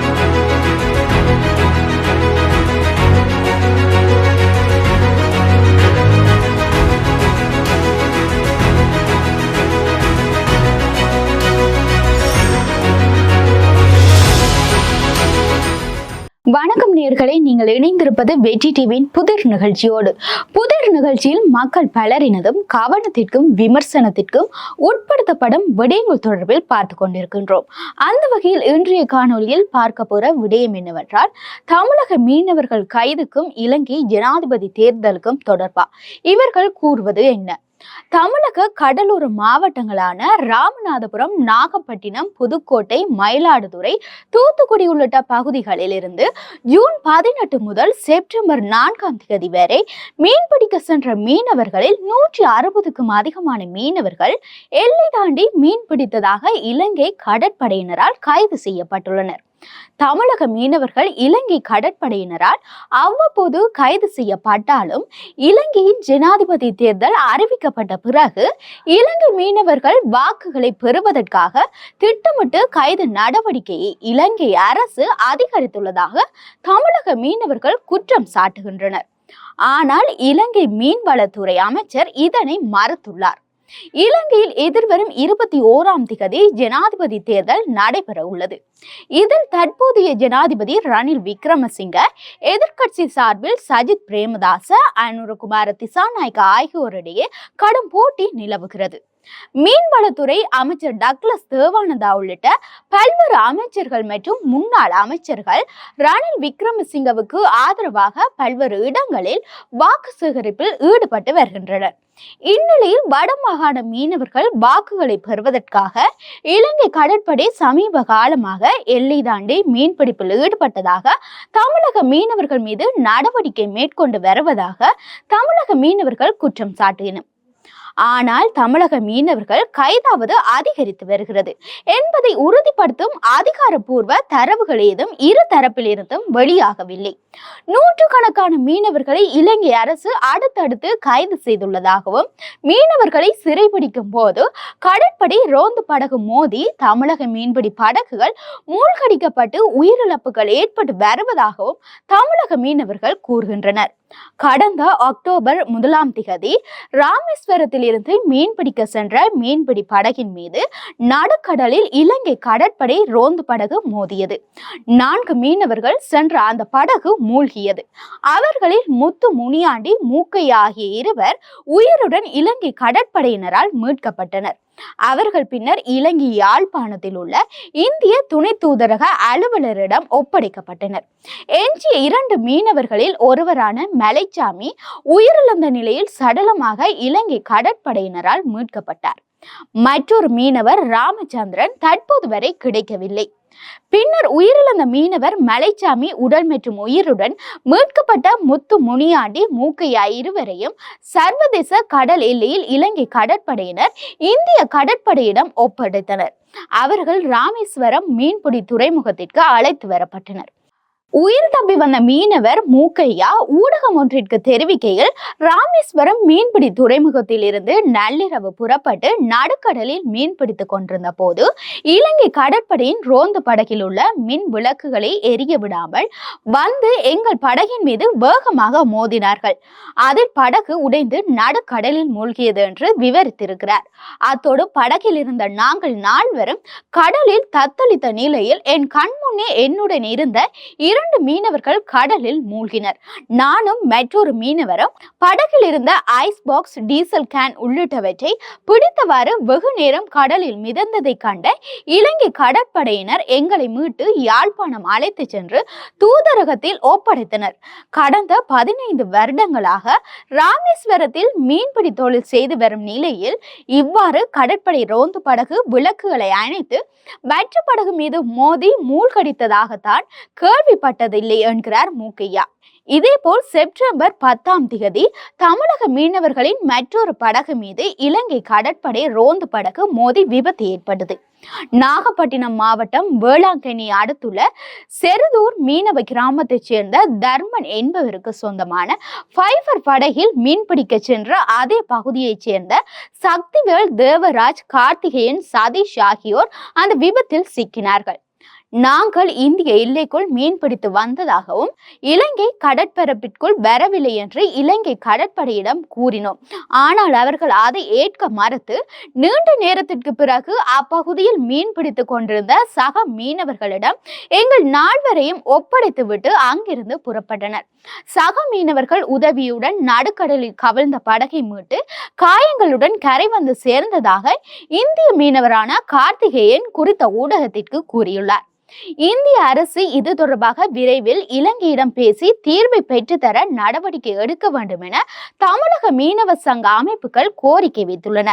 Thank you. வணக்கம் நேர்களை நீங்கள் இணைந்திருப்பது வெற்றி டிவியின் புதிர் நிகழ்ச்சியோடு. புதிர் நிகழ்ச்சியில் மக்கள் பலரினதும் கவனத்திற்கும் விமர்சனத்திற்கும் உட்படுத்தப்படும் விடயங்கள் தொடர்பில் பார்த்து கொண்டிருக்கின்றோம். அந்த வகையில் இன்றைய காணொலியில் பார்க்க போற விடயம் என்னவென்றால் தமிழக மீனவர்கள் கைதுக்கும் இலங்கை ஜனாதிபதி தேர்தலுக்கும் தொடர்பா? இவர்கள் கூறுவது என்ன? தமிழக கடலூர் மாவட்டங்களான ராமநாதபுரம் நாகப்பட்டினம் புதுக்கோட்டை மயிலாடுதுறை தூத்துக்குடி உள்ளிட்ட பகுதிகளில் இருந்து ஜூன் பதினெட்டு முதல் செப்டம்பர் நான்காம் தேதி வரை மீன்பிடிக்க சென்ற மீனவர்களில் நூற்றி அறுபதுக்கும் அதிகமான மீனவர்கள் எல்லை தாண்டி மீன் பிடித்ததாக இலங்கை கடற்படையினரால் கைது செய்யப்பட்டுள்ளனர். தமிழக மீனவர்கள் இலங்கை கடற்படையினரால் அவ்வப்போது கைது செய்யப்பட்டாலும் இலங்கையின் ஜனாதிபதி தேர்தல் அறிவிக்கப்பட்ட பிறகு இலங்கை மீனவர்கள் வாக்குகளை பெறுவதற்காக திட்டமிட்டு கைது நடவடிக்கையை இலங்கை அரசு அதிகரித்துள்ளதாக தமிழக மீனவர்கள் குற்றம் சாட்டுகின்றனர். ஆனால் இலங்கை மீன்வளத்துறை அமைச்சர் இதனை மறுத்துள்ளார். இலங்கையில் எதிர்வரும் இருபத்தி ஓராம் திகதி ஜனாதிபதி தேர்தல் நடைபெற உள்ளது இதில் தற்போதைய ஜனாதிபதி ரணில் விக்ரமசிங்க எதிர்க்கட்சி சார்பில் சஜித் பிரேமதாச அனுரகுமார திசாநாயக்க ஆகியோரிடையே கடும் போட்டி நிலவுகிறது. மீன்வளத்துறை அமைச்சர் டக்ளஸ் தேவானந்தா உள்ளிட்ட பல்வேறு அமைச்சர்கள் மற்றும் முன்னாள் அமைச்சர்கள் ரணில் விக்ரமசிங்கவுக்கு ஆதரவாக பல்வேறு இடங்களில் வாக்கு சேகரிப்பில் ஈடுபட்டு வருகின்றனர். இந்நிலையில் வடமாகாண மீனவர்கள் வாக்குகளை பெறுவதற்காக இலங்கை கடற்படை சமீப காலமாக எல்லை தாண்டி மீன்பிடிப்பில் ஈடுபட்டதாக தமிழக மீனவர்கள் மீது நடவடிக்கை மேற்கொண்டு வருவதாக தமிழக மீனவர்கள் குற்றம் சாட்டினர். ஆனால் தமிழக மீனவர்கள் கைதாவது அதிகரித்து வருகிறது. என்பதை உறுதிப்படுத்தும் அதிகாரப்பூர்வ தரவுகள் ஏதும் இரு தரப்பிலிருந்தும் வெளியாகவில்லை. நூற்றுக்கணக்கான மீனவர்களை இலங்கை அரசு அடுத்தடுத்து கைது செய்துள்ளதாகவும் மீனவர்களை சிறைபிடிக்கும் போது கடற்படை ரோந்து படகு மோதி தமிழக மீன்பிடி படகுகள் மூழ்கடிக்கப்பட்டு உயிரிழப்புகள் ஏற்பட்டு வருவதாகவும் தமிழக மீனவர்கள் கூறுகின்றனர். கடந்த அக்டோபர் முதலாம் திகதி ராமேஸ்வரத்தில் இருந்து மீன்பிடிக்க சென்ற மீன்பிடி படகின் மீது நடுக்கடலில் இலங்கை கடற்படை ரோந்து படகு மோதியது. நான்கு மீனவர்கள் சென்ற அந்த படகு மூழ்கியது. அவர்களில் முத்து முனியாண்டி மூக்கை ஆகிய இருவர் உயிருடன் இலங்கை கடற்படையினரால் மீட்கப்பட்டனர். அவர்கள் பின்னர் இலங்கை யாழ்ப்பாணத்தில் உள்ள இந்திய துணை தூதரக அலுவலரிடம் ஒப்படைக்கப்பட்டனர். எஞ்சிய இரண்டு மீனவர்களில் ஒருவரான மலைச்சாமி உயிரிழந்த நிலையில் சடலமாக இலங்கை கடற்படையினரால் மீட்கப்பட்டார். மற்றொரு மீனவர் ராமச்சந்திரன் தற்போது வரை கிடைக்கவில்லை. பின்னர் உயிரிழந்த மீனவர் மலைச்சாமி உடல் மற்றும் உயிருடன் மீட்கப்பட்ட முத்து முனியாண்டி மூக்கையா இருவரையும் சர்வதேச கடல் எல்லையில் இலங்கை கடற்படையினர் இந்திய கடற்படையிடம் ஒப்படைத்தனர். அவர்கள் ராமேஸ்வரம் மீன்பிடி துறைமுகத்திற்கு அழைத்து வரப்பட்டனர். உயிர் தப்பி வந்த மீனவர் மூக்கையா ஊடகம் ஒன்றிற்கு தெரிவிக்கையில் ராமேஸ்வரம் மீன்பிடி துறைமுகத்தில் இருந்து நள்ளிரவு புறப்பட்டு நடுக்கடலில் மீன்பிடித்துக் கொண்டிருந்த போது இலங்கை கடற்படையின் ரோந்து படகில் உள்ள மின் விளக்குகளை எரிய விடாமல் வந்து எங்கள் படகின் மீது வேகமாக மோதினார்கள். அதில் படகு உடைந்து நடுக்கடலில் மூழ்கியது என்று விவரித்திருக்கிறார். அத்தோடு படகில் இருந்த நாங்கள் நால்வரும் கடலில் தத்தளித்த நிலையில் என் கண்முன்னே என்னுடன் இருந்த இரு இரண்டு மீனவர்கள் கடலில் மூழ்கினர். நானும் மற்றொரு மீனவரும் படகில் இருந்த ஐஸ் பாக்ஸ் டீசல் கேன் உள்ளிட்டவற்றை பிடித்தவாறு வெகு நேரம் கடலில் மிதந்ததை கண்ட இலங்கை கடற்படையினர் எங்களை மீட்டு யாழ்ப்பாணம் அழைத்து சென்று தூதரகத்தில் ஒப்படைத்தனர். கடந்த பதினைந்து வருடங்களாக ராமேஸ்வரத்தில் மீன்பிடி தொழில் செய்து வரும் நிலையில் இவ்வாறு கடற்படை ரோந்து படகு விளக்குகளை அணைத்து மற்ற படகு மீது மோதி மூழ்கடித்ததாகத்தான் கேள்விப்பட்ட கேள்விப்பட்டதில்லை என்கிறார் மூக்கையா. இதேபோல் செப்டம்பர் பத்தாம் திகதி தமிழக மீனவர்களின் மற்றொரு படகு மீது இலங்கை கடற்படை ரோந்து படகு மோதி விபத்து ஏற்பட்டது. நாகப்பட்டினம் மாவட்டம் வேளாங்கண்ணி அடுத்துள்ள செருதூர் மீனவ கிராமத்தைச் சேர்ந்த தர்மன் என்பவருக்கு சொந்தமான ஃபைபர் படகில் மீன்பிடிக்க சென்ற அதே பகுதியைச் சேர்ந்த சக்திவேல் தேவராஜ் கார்த்திகேயன் சதீஷ் ஆகியோர் அந்த விபத்தில் சிக்கினார்கள். நாங்கள் இந்திய எல்லைக்குள் மீன்பிடித்து வந்ததாகவும் இலங்கை கடற்பரப்பிற்குள் வரவில்லை என்று இலங்கை கடற்படையிடம் கூறினோம். ஆனால் அவர்கள் அதை ஏற்க மறுத்து நீண்ட நேரத்திற்கு பிறகு அப்பகுதியில் மீன்பிடித்து கொண்டிருந்த சக மீனவர்களிடம் எங்கள் நால்வரையும் ஒப்படைத்துவிட்டு அங்கிருந்து புறப்பட்டனர். சக மீனவர்கள் உதவியுடன் நடுக்கடலில் கவிழ்ந்த படகை மீட்டு காயங்களுடன் கரை வந்து சேர்ந்ததாக இந்திய மீனவரான கார்த்திகேயன் குறித்த ஊடகத்திற்கு கூறியுள்ளார். இந்திய அரசு இது தொடர்பாக விரைவில் இலங்கையிடம் பேசி தீர்வை பெற்றுத்தர நடவடிக்கை எடுக்க வேண்டும் என தமிழக மீனவ சங்க அமைப்புகள் கோரிக்கை வைத்துள்ளன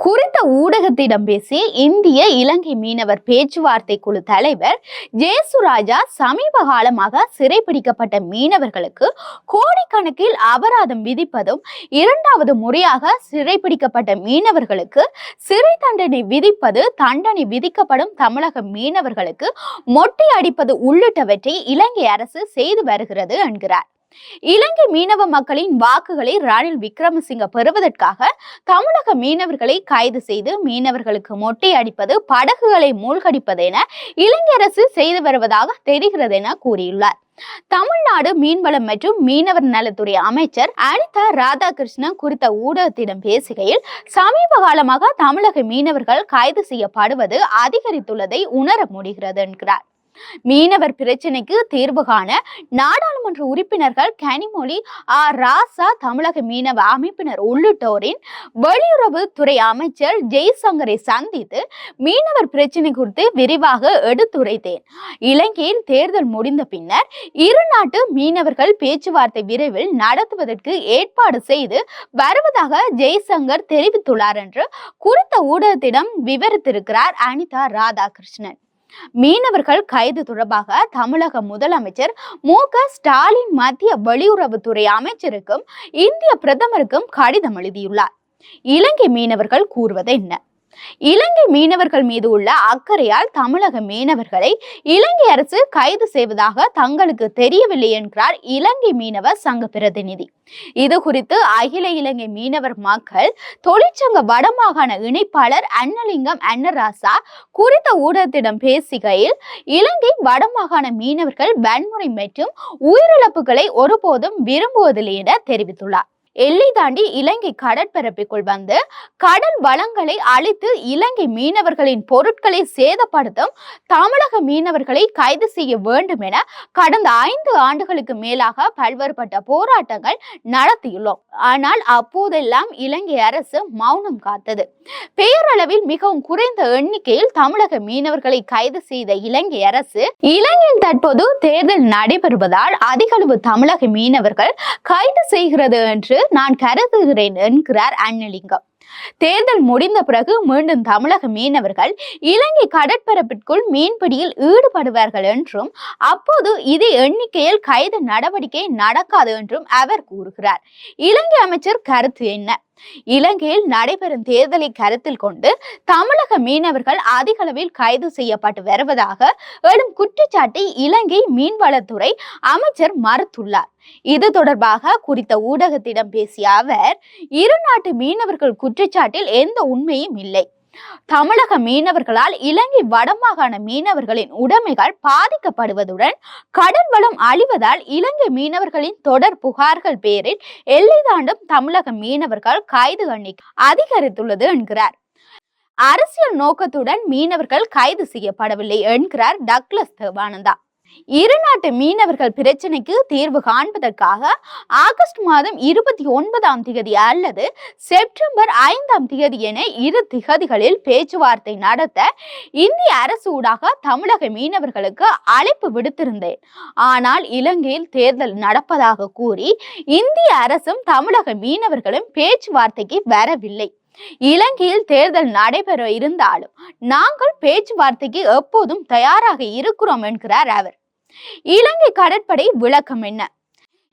குறித்த ஊடகத்திடம் பேசிய இந்திய இலங்கை மீனவர் பேச்சுவார்த்தை குழு தலைவர் ஜேசுராஜா சமீப காலமாக சிறைப்பிடிக்கப்பட்ட மீனவர்களுக்கு கோடிக்கணக்கில் அபராதம் விதிப்பதும் இரண்டாவது முறையாக சிறைப்பிடிக்கப்பட்ட மீனவர்களுக்கு சிறை தண்டனை விதிப்பது தண்டனை விதிக்கப்படும் தமிழக மீனவர்களுக்கு மொட்டை அடிப்பது உள்ளிட்டவற்றை இலங்கை அரசு செய்து வருகிறது என்கிறார். இலங்கை மீனவ மக்களின் வாக்குகளை ரணில் விக்ரமசிங்க பெறுவதற்காக தமிழக மீனவர்களை கைது செய்து மீனவர்களுக்கு மொட்டை அடிப்பது படகுகளை மூழ்கடிப்பது என இலங்கை அரசு செய்து வருவதாக தெரிகிறது என கூறியுள்ளார். தமிழ்நாடு மீன்வளம் மற்றும் மீனவர் நலத்துறை அமைச்சர் அனிதா ராதாகிருஷ்ணன் குறித்த ஊடகத்திடம் பேசுகையில் சமீப காலமாக தமிழக மீனவர்கள் கைது செய்யப்படுவது அதிகரித்துள்ளதை உணர முடிகிறது என்கிறார். மீனவர் பிரச்சினைக்கு தீர்வு காண நாடாளுமன்ற உறுப்பினர்கள் கனிமொழி ஆர் ராசா தமிழக மீனவ அமைப்பினர் உள்ளிட்டோரின் வெளியுறவுத்துறை அமைச்சர் ஜெய்சங்கரை சந்தித்து மீனவர் பிரச்சனை குறித்து விரிவாக எடுத்துரைத்தேன். இலங்கையில் தேர்தல் முடிந்த பின்னர் இரு நாட்டு மீனவர்கள் பேச்சுவார்த்தை விரைவில் நடத்துவதற்கு ஏற்பாடு செய்து வருவதாக ஜெய்சங்கர் தெரிவித்துள்ளார் என்று குறித்த ஊடகத்திடம் விவரித்திருக்கிறார் அனிதா ராதாகிருஷ்ணன். மீனவர்கள் கைது தொடர்பாக தமிழக முதலமைச்சர் மு க ஸ்டாலின் மத்திய வெளியுறவுத்துறை அமைச்சருக்கும் இந்திய பிரதமருக்கும் கடிதம் எழுதியுள்ளார். இலங்கை மீனவர்கள் கூறுவது என்ன? இலங்கை மீனவர்கள் மீது உள்ள அக்கறையால் தமிழக மீனவர்களை இலங்கை அரசு கைது செய்வதாக தங்களுக்கு தெரியவில்லை என்கிறார் இலங்கை மீனவ சங்க பிரதிநிதி. இது குறித்து அகில இலங்கை மீனவர் மக்கள் தொழிற்சங்க வடமாகாண இணைப்பாளர் அன்னலிங்கம் அன்னராசா குறித்த ஊடகத்திடம் பேசுகையில் இலங்கை வடமாகாண மீனவர்கள் வன்முறை மற்றும் உயிரிழப்புகளை ஒருபோதும் விரும்புவதில்லை என தெரிவித்துள்ளார். எல்லை தாண்டி இலங்கை கடற்பரப்பிற்குள் வந்து கடல் வளங்களை அழித்து இலங்கை மீனவர்களின் பொருட்களை சேதப்படுத்தும் தமிழக மீனவர்களை கைது செய்ய வேண்டும் என கடந்த ஐந்து ஆண்டுகளுக்கு மேலாக பல்வேறுபட்ட போராட்டங்கள் நடத்தியுள்ளோம். ஆனால் அப்போதெல்லாம் இலங்கை அரசு மௌனம் காத்தது. பெயரளவில் மிகவும் குறைந்த எண்ணிக்கையில் தமிழக மீனவர்களை கைது செய்த இலங்கை அரசு இலங்கையில் தற்போது தேர்தல் நடைபெறுவதால் அதிகளவு தமிழக மீனவர்கள் கைது செய்கிறது என்று நான் கருதுகிறேன் என்கிறார் அன்னலிங்கம். தேர்தல் முடிந்த பிறகு மீண்டும் தமிழக மீனவர்கள் இலங்கை கடற்பரப்பிற்குள் மீன்பிடியில் ஈடுபடுவார்கள் என்றும் அப்போது இது எண்ணிக்கையில் கைது நடவடிக்கை நடக்காது என்றும் அவர் கூறுகிறார். இலங்கை அமைச்சர் கருத்து என்ன? இலங்கையில் நடைபெறும் தேர்தலை கருத்தில் கொண்டு தமிழக மீனவர்கள் அதிக அளவில் கைது செய்யப்பட்டு வருவதாக எழும் குற்றச்சாட்டை இலங்கை மீன்வளத்துறை அமைச்சர் மறுத்துள்ளார். இது தொடர்பாக குறித்த ஊடகத்திடம் பேசிய அவர் இரு நாட்டு மீனவர்கள் குற்றச்சாட்டில் எந்த உண்மையும் இல்லை. தமிழக மீனவர்களால் இலங்கை வடமாகாண மீனவர்களின் உடைமைகள் பாதிக்கப்படுவதுடன் கடல் வளம் அழிவதால் இலங்கை மீனவர்களின் தொடர் புகார்கள் பேரில் எல்லை தாண்டும் தமிழக மீனவர்கள் கைது எண்ணிக்கை அதிகரித்துள்ளது என்கிறார். அரசியல் நோக்கத்துடன் மீனவர்கள் கைது செய்யப்படவில்லை என்கிறார் டக்ளஸ் தேவானந்தா. இரு நாட்டு மீனவர்கள் பிரச்சினைக்கு தீர்வு காண்பதற்காக ஆகஸ்ட் மாதம் இருபத்தி ஒன்பதாம் திகதி அல்லது செப்டம்பர் ஐந்தாம் திகதி என இரு திகதிகளில் பேச்சுவார்த்தை நடத்த இந்திய அரசு ஊடாக தமிழக மீனவர்களுக்கு அழைப்பு விடுத்திருந்தேன். ஆனால் இலங்கையில் தேர்தல் நடப்பதாக கூறி இந்திய அரசும் தமிழக மீனவர்களும் பேச்சுவார்த்தைக்கு வரவில்லை. இலங்கையில் தேர்தல் நடைபெற இருந்தாலும் நாங்கள் பேச்சுவார்த்தைக்கு எப்போதும் தயாராக இருக்கிறோம் என்கிறார் அவர். இலங்கை கடற்படை விளக்கம் என்ன?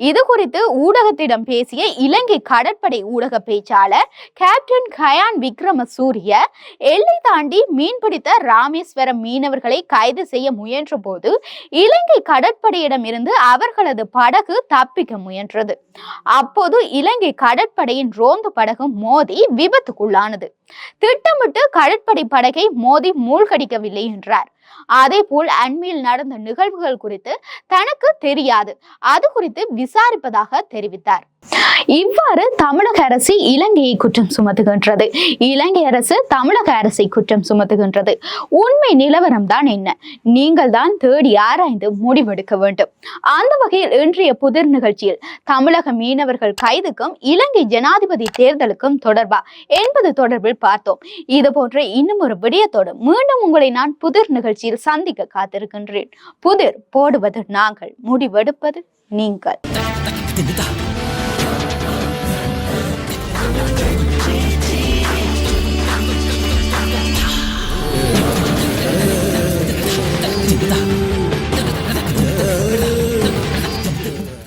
இது குறித்து ஊடகத்திடம் பேசிய இலங்கை கடற்படை ஊடக பேச்சாளர் கேப்டன் கயான் விக்ரம சூரிய எல்லை தாண்டி மீன்பிடித்த ராமேஸ்வரம் மீனவர்களை கைது செய்ய முயன்ற போது இலங்கை கடற்படையிடம் இருந்து அவர்களது படகு தப்பிக்க முயன்றது. அப்போது இலங்கை கடற்படையின் ரோந்து படகு மோதி விபத்துக்குள்ளானது. திட்டமிட்டு கடற்படை படகை மோதி மூழ்கடிக்கவில்லை என்றார். அதேபோல் அண்மையில் நடந்த நிகழ்வுகள் குறித்து தனக்கு தெரியாது. அது குறித்து விசாரிப்பதாக தெரிவித்தார். இவ்வாறு தமிழக அரசு இலங்கையை குற்றம் சுமத்துகின்றது. இலங்கை அரசு தமிழக அரசை குற்றம் சுமத்துகின்றது. உண்மை நிலவரம் தான் என்ன? நீங்கள் தான் தேடி ஆராய்ந்து முடிவெடுக்க வேண்டும். அந்த வகையில் இன்றைய புதிர் நிகழ்ச்சியில் தமிழக மீனவர்கள் கைதுக்கும் இலங்கை ஜனாதிபதி தேர்தலுக்கும் தொடர்பா என்பது தொடர்பில் பார்த்தோம். இது போன்ற இன்னும் ஒரு விடயத்தோடு மீண்டும் உங்களை நான் புதிர் நிகழ்ச்சி நிகழ்ச்சியில் சந்திக்க காத்திருக்கின்றேன் புதிர் போடுவது நாங்கள் முடிவெடுப்பது நீங்கள் Yeah.